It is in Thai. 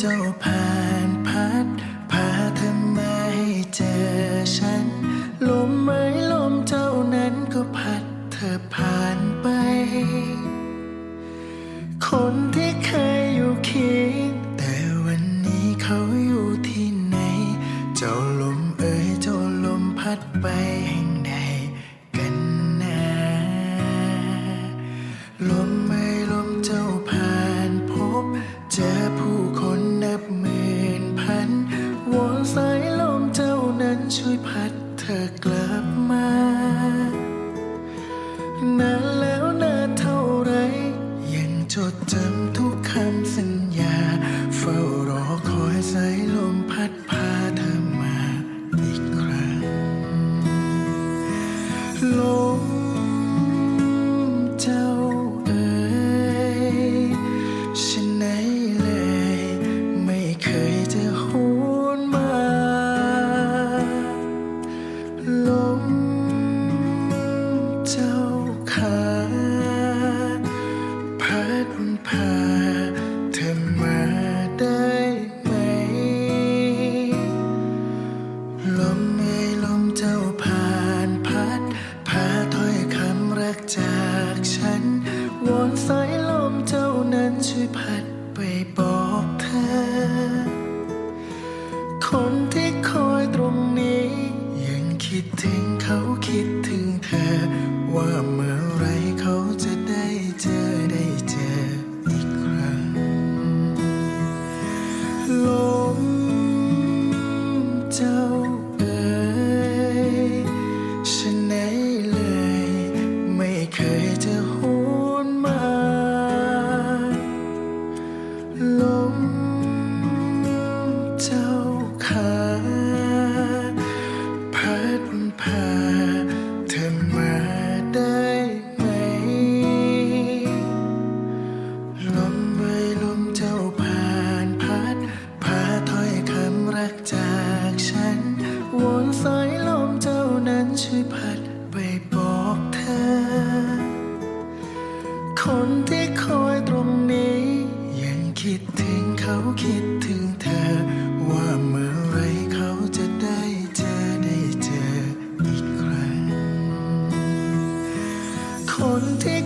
เจ้าผ่านพัดพาเธอมาให้เจอฉัน ลมไม้ลมเจ้านั้นก็พัดเธอผ่านไป คนที่เคยอยู่เคียงแต่วันนี้เขาอยู่ที่ไหน เจ้าลมเอ่ยเจ้าลมพัดไปแห่ง ช่วยพัดเธอกลับมา นานแล้วนานเท่าไร ยังจดจำทุกคำสัญญา เฝ้ารอคอยสายลมพัดพาเธอมาอีกครั้งลม ขาพัดพาเธอมาได้ไหม ลมไม่ลมเจ้าผ่านพัด พาถ้อยคำรักจากฉัน วอนสายลมเจ้านั้นช่วยพัดไปบอกเธอ คนที่คอยตรงนี้ ยังคิดถึงเขาคิด คิดถึงเธอ ว่าเมื่อไรเขาจะได้เจอได้เจออีกครั้ง คนที่